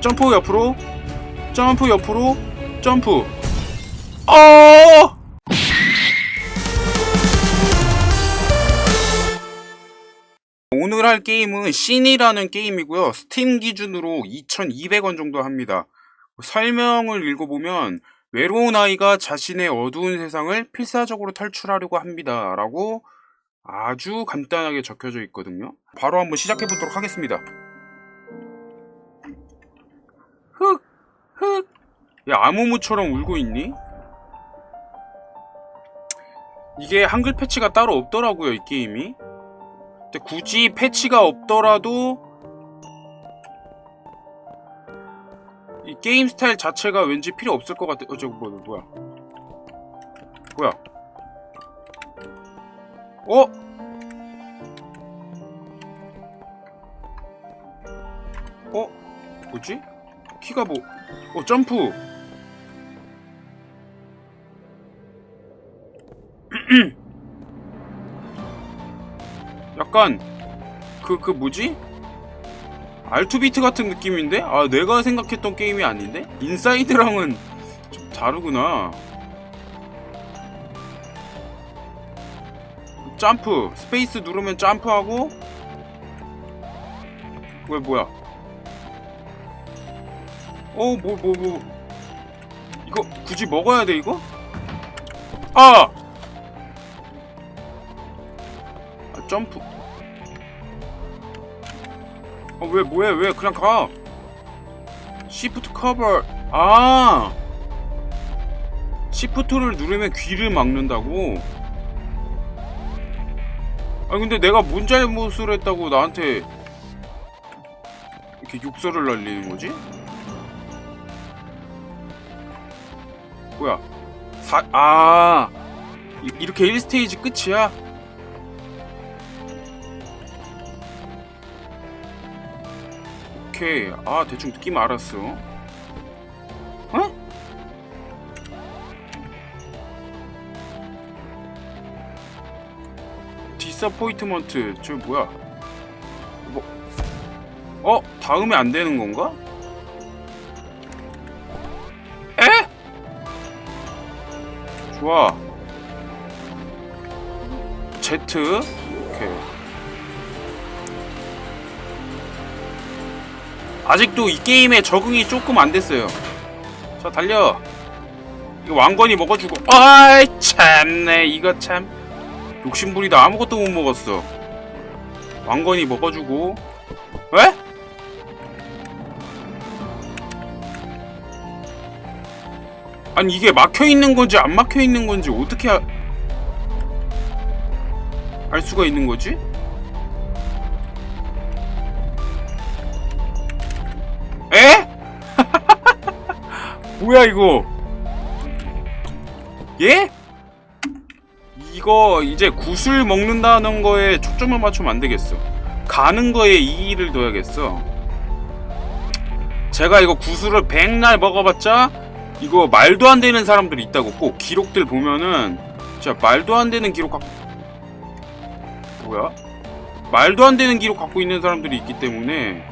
점프 옆으로 점프 옆으로 점프 어 오늘 할 게임은 신이라는 게임이고요. 스팀 기준으로 2,200원 정도 합니다. 설명을 읽어보면 외로운 아이가 자신의 어두운 세상을 필사적으로 탈출하려고 합니다. 라고 아주 간단하게 적혀져 있거든요. 바로 한번 시작해 보도록 하겠습니다. 흑, 흑. 야, 아무무처럼 울고 있니? 이게 한글 패치가 따로 없더라고요, 이 게임이. 근데 굳이 패치가 없더라도 이 게임 스타일 자체가 왠지 필요 없을 것 같아. 어, 저거 뭐, 뭐야? 뭐야? 어? 어? 뭐지? 키가 뭐? 어, 점프. 약간 그 그 뭐지? 알투비트 같은 느낌인데? 아 내가 생각했던 게임이 아닌데? 인사이드랑은 좀 다르구나 점프 스페이스 누르면 점프하고 왜 뭐야 어 뭐 뭐 뭐 이거 굳이 먹어야 돼 이거? 아! 아 점프 어, 왜, 뭐해, 왜, 그냥 가. 시프트 커버. 아! 시프트를 누르면 귀를 막는다고? 아, 근데 내가 뭔 잘못을 했다고 나한테 이렇게 욕설을 날리는 거지? 뭐야? 사, 아! 이- 이렇게 1스테이지 끝이야? 오케이. 아, 대충 느낌 알았어. 어? 디서포이트먼트. 저 뭐야? 뭐? 어? 다음에 안 되는 건가? 좋아. Z. 아직도 이 게임에 적응이 조금 안 됐어요. 자, 달려. 이거 왕건이 먹어주고. 아이, 참네. 이거 참. 욕심부리다 아무것도 못 먹었어. 왕건이 먹어주고. 왜? 아니, 이게 막혀 있는 건지 안 막혀 있는 건지 어떻게 아- 알 수가 있는 거지? 에? 뭐야 이거? 예? 이거 이제 구슬 먹는다는 거에 초점을 맞추면 안 되겠어. 가는 거에 이의를 둬야겠어. 제가 이거 구슬을 백날 먹어봤자 이거 말도 안 되는 사람들이 있다고 꼭 기록들 보면은 진짜 말도 안 되는 기록 갖고 뭐야? 말도 안 되는 기록 갖고 있는 사람들이 있기 때문에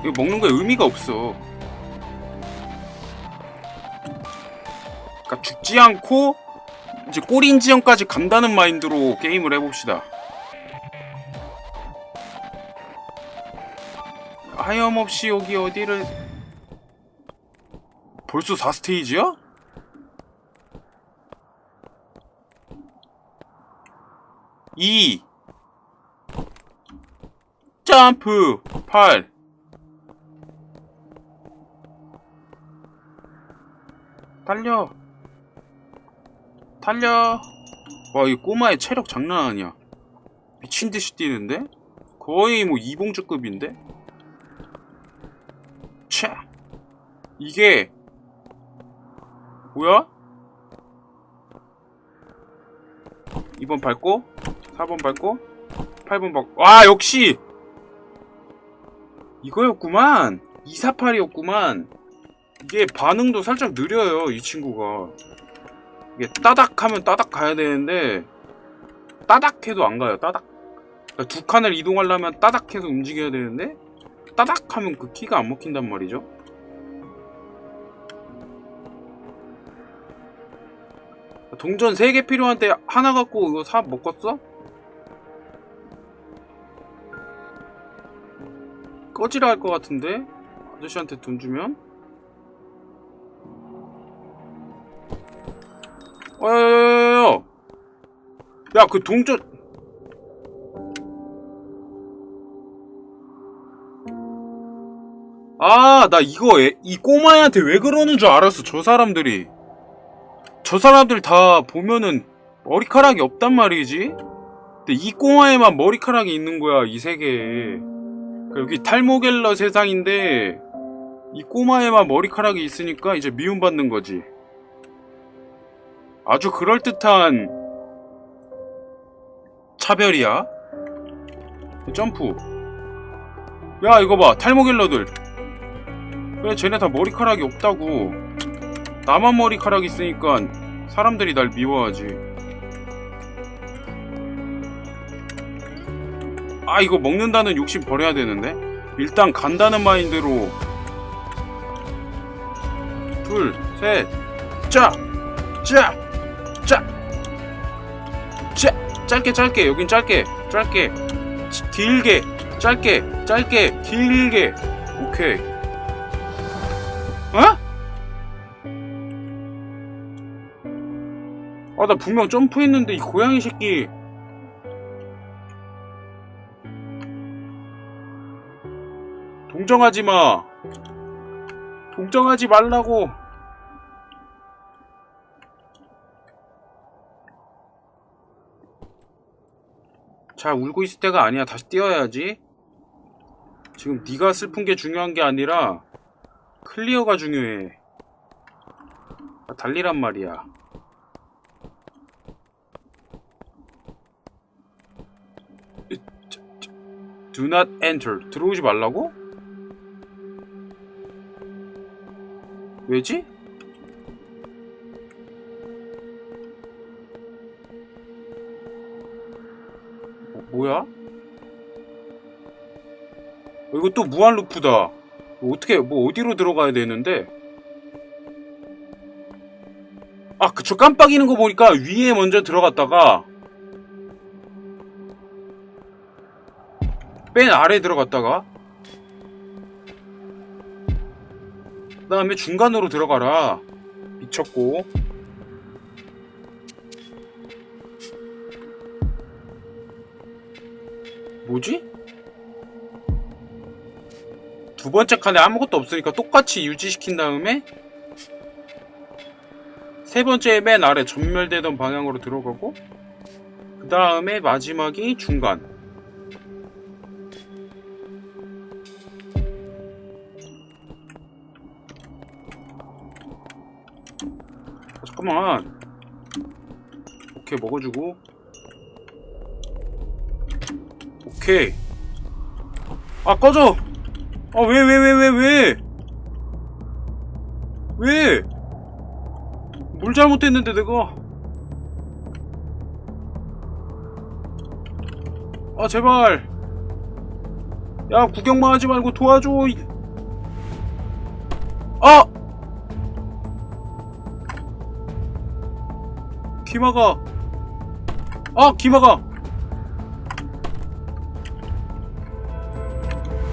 이거 먹는 거에 의미가 없어. 그러니까 죽지 않고 이제 꼬린 지형까지 간다는 마인드로 게임을 해봅시다. 하염없이 여기 어디를 벌써 4스테이지야? 이. 점프. 8 달려. 달려. 와 이 꼬마의 체력 장난 아니야. 미친듯이 뛰는데? 거의 뭐 이봉주급인데? 차. 이게 뭐야? 2번 밟고 4번 밟고 8번 밟고. 와 역시! 이거였구만! 248이었구만! 이게 반응도 살짝 느려요 이 친구가. 이게 따닥 하면 따닥 가야 되는데 따닥 해도 안 가요 따닥. 그러니까 두 칸을 이동하려면 따닥 해서 움직여야 되는데 따닥 하면 그 키가 안 먹힌단 말이죠. 동전 3개 필요한데 하나 갖고 이거 사 먹었어? 꺼지라 할 것 같은데? 아저씨한테 돈 주면? 어, 어여여여여 야그 동전 아 나 이거 애- 이 꼬마애한테 왜 그러는 줄 알았어 저 사람들이 저 사람들 다 보면은 머리카락이 없단 말이지? 근데 이 꼬마애만 머리카락이 있는 거야 이 세계에. 그러니까 여기 탈모겔러 세상인데 이 꼬마애만 머리카락이 있으니까 이제 미움받는 거지. 아주 그럴듯한 차별이야. 점프. 야 이거 봐 탈모겔러들. 왜 쟤네 다 머리카락이 없다고 나만 머리카락 있으니까 사람들이 날 미워하지. 아 이거 먹는다는 욕심 버려야 되는데? 일단 간다는 마인드로. 둘셋짜짜짜! 짜, 짧게 짧게. 여긴 짧게. 짧게. 지- 길게. 짧게. 짧게. 길게. 오케이. 어? 아 나 분명 점프했는데 이 고양이 새끼. 동정하지 마. 동정하지 말라고. 자 울고 있을 때가 아니야. 다시 뛰어야지. 지금 네가 슬픈 게 중요한 게 아니라 클리어가 중요해. 아, 달리란 말이야 Do not enter 들어오지 말라고? 왜지? 뭐, 뭐야? 어, 이거 또 무한 루프다. 뭐 어떻게 뭐 어디로 들어가야 되는데? 아, 그쵸 깜빡이는 거 보니까 위에 먼저 들어갔다가 맨 아래 들어갔다가 그 다음에 중간으로 들어가라. 미쳤고. 뭐지? 두 번째 칸에 아무것도 없으니까 똑같이 유지시킨 다음에 세 번째 맨 아래 전멸되던 방향으로 들어가고 그 다음에 마지막이 중간 잠깐만. 오케이 먹어주고. 오케이. 아 꺼져! 아 왜 왜 왜 왜 왜? 왜? 뭘 잘못했는데 내가? 아 제발. 야 구경만 하지 말고 도와줘 기마가 아 기마가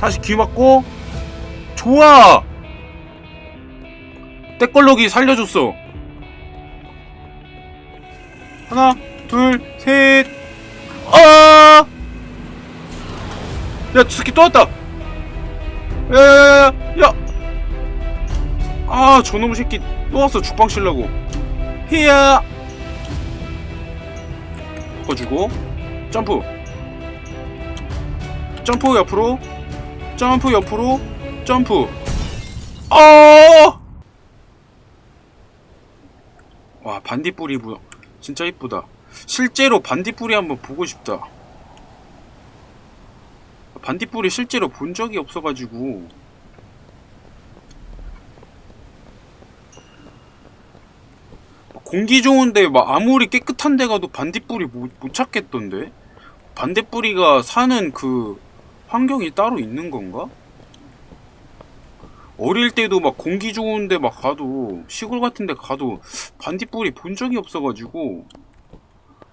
다시 귀 막고 좋아 때걸러기 살려줬어 하나 둘셋 아! 야, 저 새끼 또 왔다! 야, 야, 야, 야! 아, 저놈의 새끼 또 왔어, 죽방 칠라고. 히야! 바꿔주고, 점프. 점프 옆으로, 점프 옆으로, 점프. 아! 와, 반딧불이 뭐, 진짜 이쁘다. 실제로 반딧불이 한번 보고 싶다. 반딧불이 실제로 본 적이 없어가지고 공기 좋은데 막 아무리 깨끗한 데 가도 반딧불이 못, 못 찾겠던데 반딧불이가 사는 그 환경이 따로 있는 건가? 어릴 때도 막 공기 좋은데 막 가도 시골 같은 데 가도 반딧불이 본 적이 없어가지고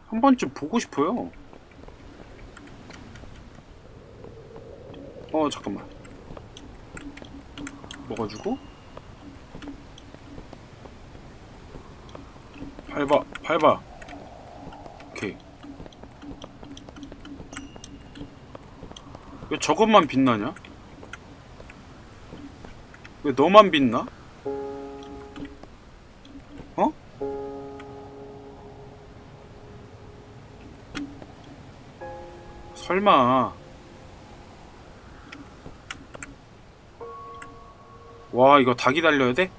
한 번쯤 보고 싶어요. 어 잠깐만 먹어주고 밟아 밟아 오케이 왜 저것만 빛나냐? 왜 너만 빛나? 어? 설마 와 이거 닭이 달려야 돼?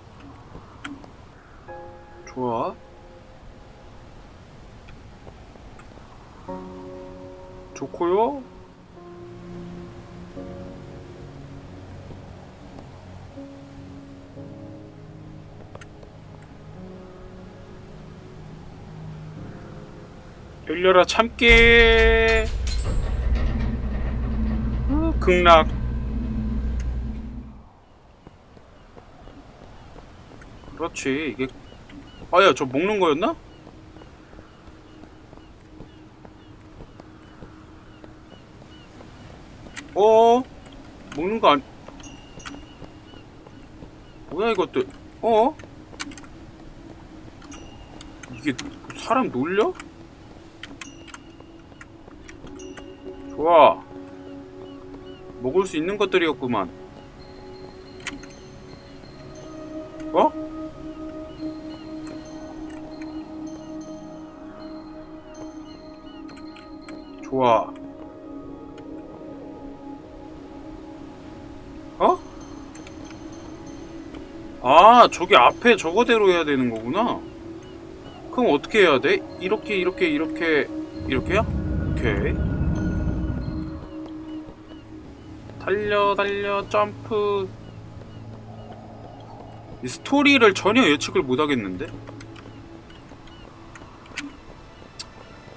좋고요. 열려라 참깨. 어, 극락. 그렇지 이게. 아야 저 먹는 거였나? 어? 먹는 거 아니 뭐야 이것들? 어? 이게 사람 놀려? 좋아. 먹을 수 있는 것들이었구만. 어? 좋아 아 저기 앞에 저거대로 해야 되는 거구나 그럼 어떻게 해야 돼? 이렇게 이렇게 이렇게 이렇게야? 오케이 달려 달려 점프 이 스토리를 전혀 예측을 못하겠는데?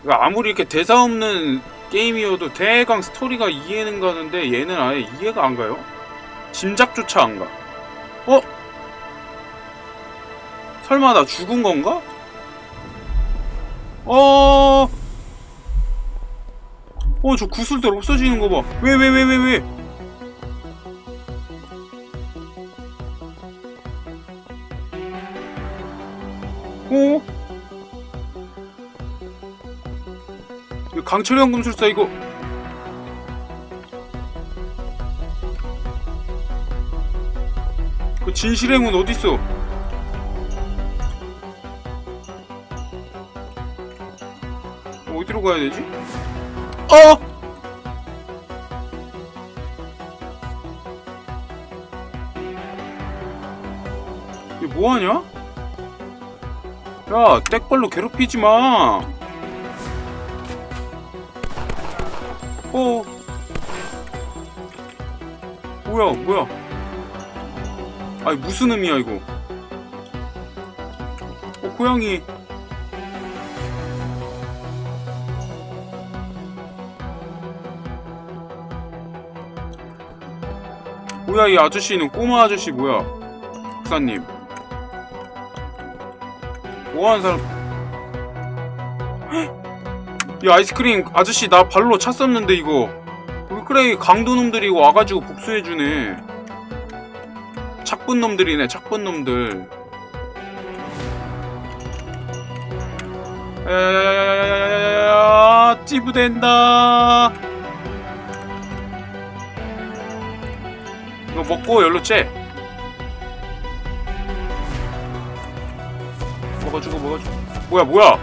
아무리 이렇게 대사 없는 게임이어도 대강 스토리가 이해는 가는데 얘는 아예 이해가 안 가요? 짐작조차 안 가. 어? 설마 나 죽은 건가? 어. 어, 저 구슬들 없어지는 거 봐. 왜, 왜, 왜, 왜, 왜? 어? 이거 강철의 황금술사 이거 그 진실행운 어딨어? 가야 되지? 어! 이게 뭐하냐? 야, 땡벌로 괴롭히지 마. 어. 뭐야, 뭐야. 아니, 무슨 의미야, 이거. 어, 고양이. 뭐야 이 아저씨는 꼬마 아저씨 뭐야? 박사님. 뭐하는 사람? 이 아이스크림 아저씨 나 발로 찼었는데 이거. 왜 그래 이 강도놈들이 와가지고 복수해주네. 착분 놈들이네 착분 놈들. 에야야야야야야야 찌부된다. 이거 먹고 열로 째 먹어주고 먹어주고. 뭐야 뭐야?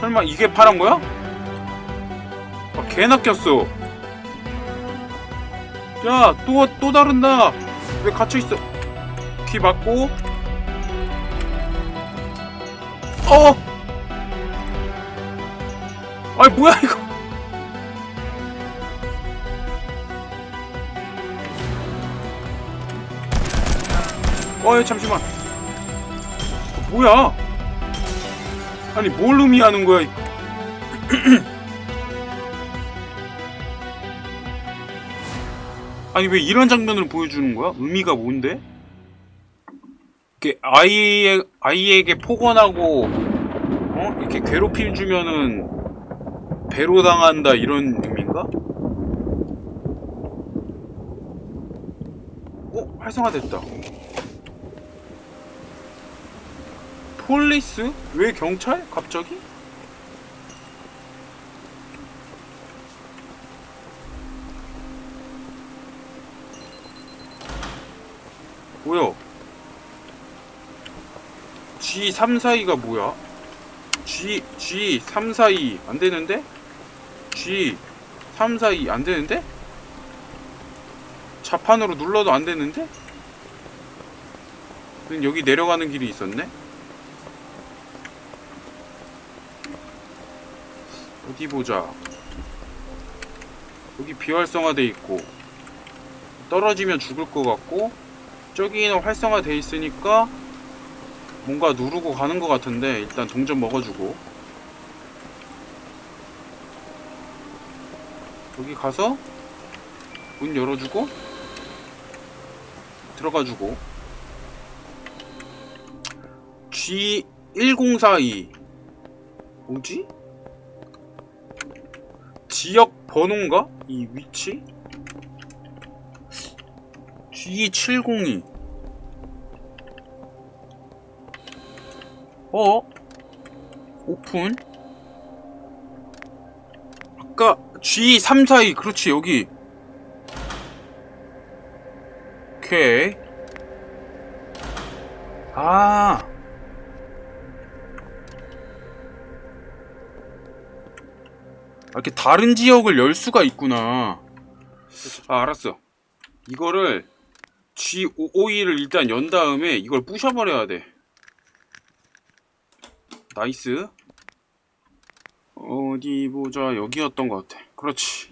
설마 이게 파란 거야? 아, 개나 꼈어. 야 또 또 다른다. 왜 갇혀있어? 귀 막고. 어! 아이 뭐야 이거 어이 잠시만 어, 뭐야 아니 뭘 의미하는 거야 이- 아니 왜 이런 장면을 보여주는 거야? 의미가 뭔데? 이렇게 아이에, 아이에게 폭언하고 어? 이렇게 괴롭힘 주면은 배로 당한다 이런 의미인가? 어? 활성화됐다 폴리스? 왜 경찰? 갑자기? 뭐야? G342가 뭐야? G, G342 안 되는데? G342 안 되는데? 자판으로 눌러도 안 되는데? 여기 내려가는 길이 있었네? 어디 보자. 여기 비활성화돼 있고 떨어지면 죽을 것 같고 저기는 활성화돼 있으니까 뭔가 누르고 가는 것 같은데 일단 동전 먹어주고 여기 가서 문 열어주고 들어가주고 G1042 뭐지? 지역 번호인가? 이 위치? G702 어? 오픈? 아까 G342 그렇지 여기 오케이 아 이렇게 다른 지역을 열 수가 있구나. 아 알았어. 이거를 G551을 일단 연 다음에 이걸 부셔버려야 돼. 나이스. 어디 보자. 여기였던 것 같아. 그렇지.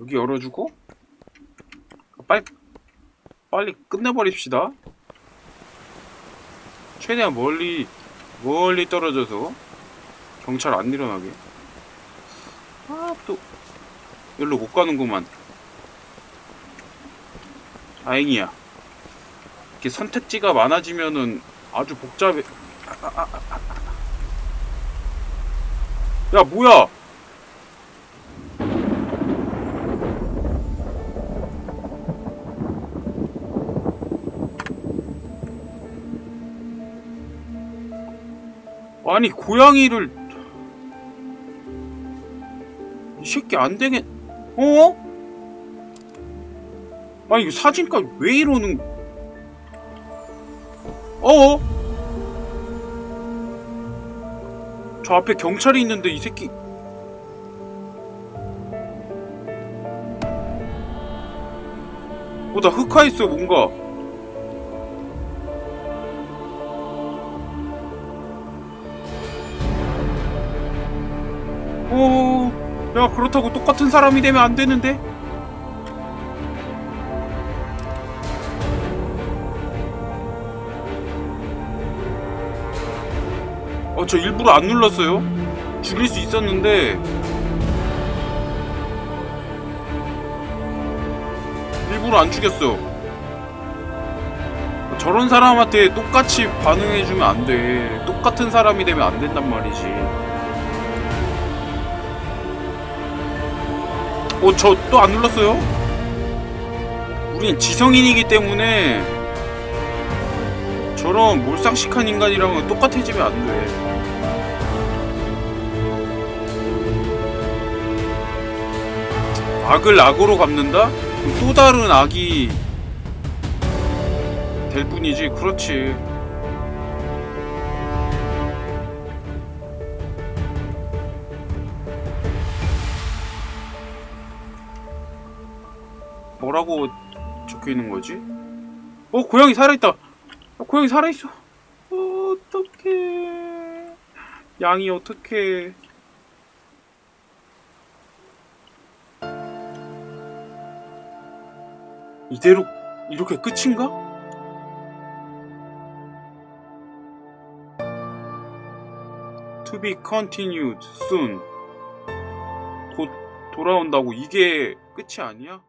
여기 열어주고 빨리 빨리 끝내버립시다. 최대한 멀리 멀리 떨어져서 경찰 안 일어나게 아 또. 여기로 못 가는구만. 다행이야. 이렇게 선택지가 많아지면은 아주 복잡해. 야 뭐야? 아니 고양이를 새끼 안 되겠 어? 아니 이거 사진까지 왜 이러는 어? 저 앞에 경찰이 있는데 이 새끼 어나 흑화했어 뭔가 어, 야 그렇다고 똑같은 사람이 되면 안 되는데? 어, 저 일부러 안 눌렀어요. 죽일 수 있었는데 일부러 안 죽였어. 저런 사람한테 똑같이 반응해주면 안 돼. 똑같은 사람이 되면 안 된단 말이지. 어, 저 또 안 눌렀어요? 우린 지성인이기 때문에 저런 몰상식한 인간이랑은 똑같아지면 안 돼. 악을 악으로 갚는다? 또 다른 악이 될 뿐이지. 그렇지. 뭐라고 적혀 있는 거지? 어, 고양이 살아있다. 어, 고양이 살아있어. 어, 어떡해. 양이 어떡해. 이대로, 이렇게 끝인가? To be continued soon. 곧 돌아온다고 이게 끝이 아니야?